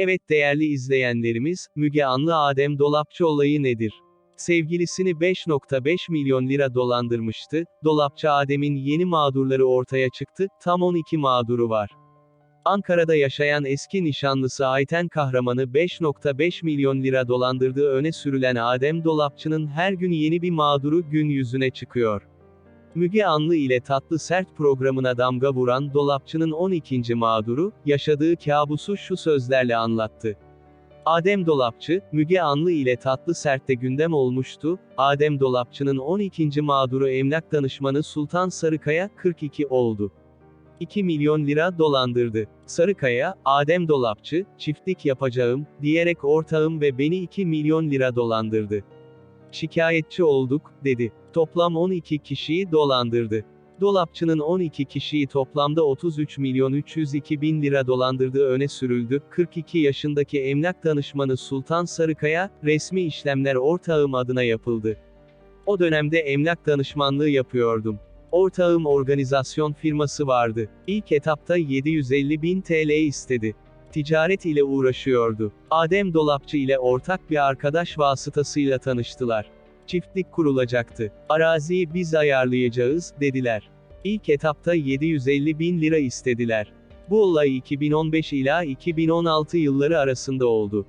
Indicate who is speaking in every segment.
Speaker 1: Evet değerli izleyenlerimiz, Müge Anlı Adem Dolapçı olayı nedir? Sevgilisini 5.5 milyon lira dolandırmıştı, Dolapçı Adem'in yeni mağdurları ortaya çıktı, tam 12 mağduru var. Ankara'da yaşayan eski nişanlısı Ayten Kahraman'ı 5.5 milyon lira dolandırdığı öne sürülen Adem Dolapçı'nın her gün yeni bir mağduru gün yüzüne çıkıyor. Müge Anlı ile Tatlı Sert programına damga vuran Dolapçı'nın 12. mağduru, yaşadığı kabusu şu sözlerle anlattı. Adem Dolapçı, Müge Anlı ile Tatlı Sert'te gündem olmuştu, Adem Dolapçı'nın 12. mağduru emlak danışmanı Sultan Sarıkaya, 42 oldu. 2 milyon lira dolandırdı. Sarıkaya, Adem Dolapçı, çiftlik yapacağım, diyerek ortağım ve beni 2 milyon lira dolandırdı. Şikayetçi olduk, dedi. Toplam 12 kişiyi dolandırdı. Dolapçının 12 kişiyi toplamda 33 milyon 302 bin lira dolandırdığı öne sürüldü. 42 yaşındaki emlak danışmanı Sultan Sarıkaya, resmi işlemler ortağım adına yapıldı. O dönemde emlak danışmanlığı yapıyordum. Ortağım organizasyon firması vardı. İlk etapta 750 bin TL istedi. Ticaret ile uğraşıyordu. Adem Dolapçı ile ortak bir arkadaş vasıtasıyla tanıştılar. Çiftlik kurulacaktı. Araziyi biz ayarlayacağız, dediler. İlk etapta 750 bin lira istediler. Bu olay 2015 ila 2016 yılları arasında oldu.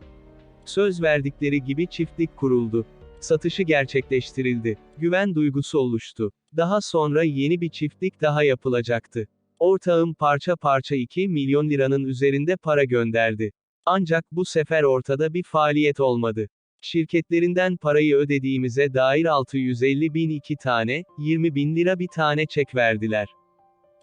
Speaker 1: Söz verdikleri gibi çiftlik kuruldu. Satışı gerçekleştirildi. Güven duygusu oluştu. Daha sonra yeni bir çiftlik daha yapılacaktı. Ortağım parça parça 2 milyon liranın üzerinde para gönderdi. Ancak bu sefer ortada bir faaliyet olmadı. Şirketlerinden parayı ödediğimize dair 650 bin iki tane, 20 bin lira bir tane çek verdiler.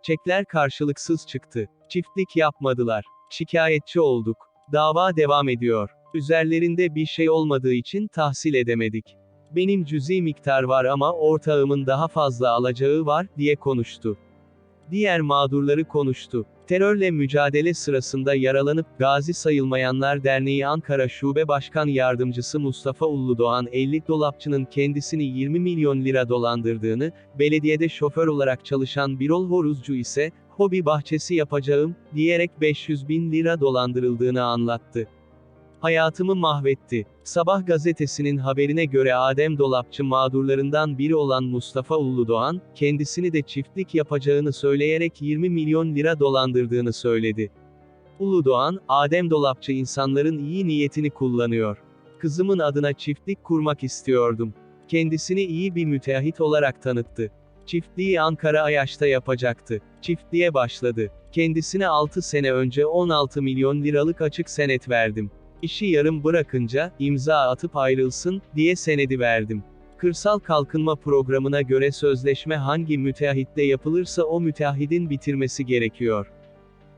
Speaker 1: Çekler karşılıksız çıktı. Çiftlik yapmadılar. Şikayetçi olduk. Dava devam ediyor. Üzerlerinde bir şey olmadığı için tahsil edemedik. Benim cüzi miktar var ama ortağımın daha fazla alacağı var, diye konuştu. Diğer mağdurları konuştu. Terörle mücadele sırasında yaralanıp gazi sayılmayanlar Derneği Ankara Şube Başkan Yardımcısı Mustafa Ulludoğan 50 dolapçının kendisini 20 milyon lira dolandırdığını, belediyede şoför olarak çalışan Birol Horuzcu ise, hobi bahçesi yapacağım, diyerek 500 bin lira dolandırıldığını anlattı. Hayatımı mahvetti. Sabah gazetesinin haberine göre Adem Dolapçı mağdurlarından biri olan Mustafa Ulludoğan, kendisini de çiftlik yapacağını söyleyerek 20 milyon lira dolandırdığını söyledi. Ulludoğan, Adem Dolapçı insanların iyi niyetini kullanıyor. Kızımın adına çiftlik kurmak istiyordum. Kendisini iyi bir müteahhit olarak tanıttı. Çiftliği Ankara Ayaş'ta yapacaktı. Çiftliğe başladı. Kendisine 6 sene önce 16 milyon liralık açık senet verdim. İşi yarım bırakınca, imza atıp ayrılsın, diye senedi verdim. Kırsal Kalkınma Programı'na göre sözleşme hangi müteahhitle yapılırsa o müteahhidin bitirmesi gerekiyor.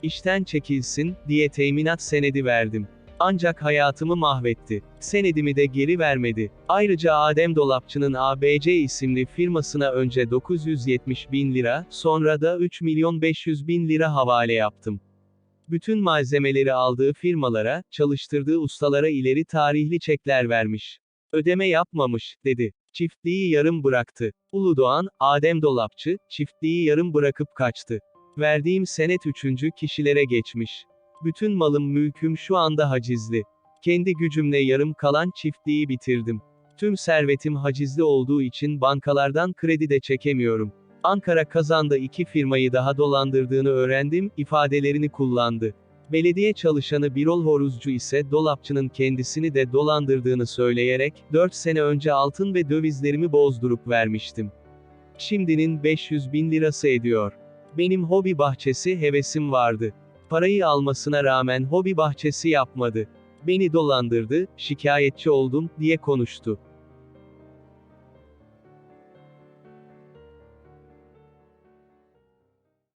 Speaker 1: İşten çekilsin, diye teminat senedi verdim. Ancak hayatımı mahvetti. Senedimi de geri vermedi. Ayrıca Adem Dolapçı'nın ABC isimli firmasına önce 970 bin lira, sonra da 3 milyon 500 bin lira havale yaptım. Bütün malzemeleri aldığı firmalara, çalıştırdığı ustalara ileri tarihli çekler vermiş. Ödeme yapmamış, dedi. Çiftliği yarım bıraktı. Uludoğan, Adem Dolapçı, çiftliği yarım bırakıp kaçtı. Verdiğim senet üçüncü kişilere geçmiş. Bütün malım mülküm şu anda hacizli. Kendi gücümle yarım kalan çiftliği bitirdim. Tüm servetim hacizli olduğu için bankalardan kredi de çekemiyorum. Ankara kazanda iki firmayı daha dolandırdığını öğrendim, ifadelerini kullandı. Belediye çalışanı Birol Horuzcu ise dolapçının kendisini de dolandırdığını söyleyerek, 4 sene önce altın ve dövizlerimi bozdurup vermiştim. Şimdinin 500 bin lirası ediyor. Benim hobi bahçesi hevesim vardı. Parayı almasına rağmen hobi bahçesi yapmadı. Beni dolandırdı, şikayetçi oldum, diye konuştu.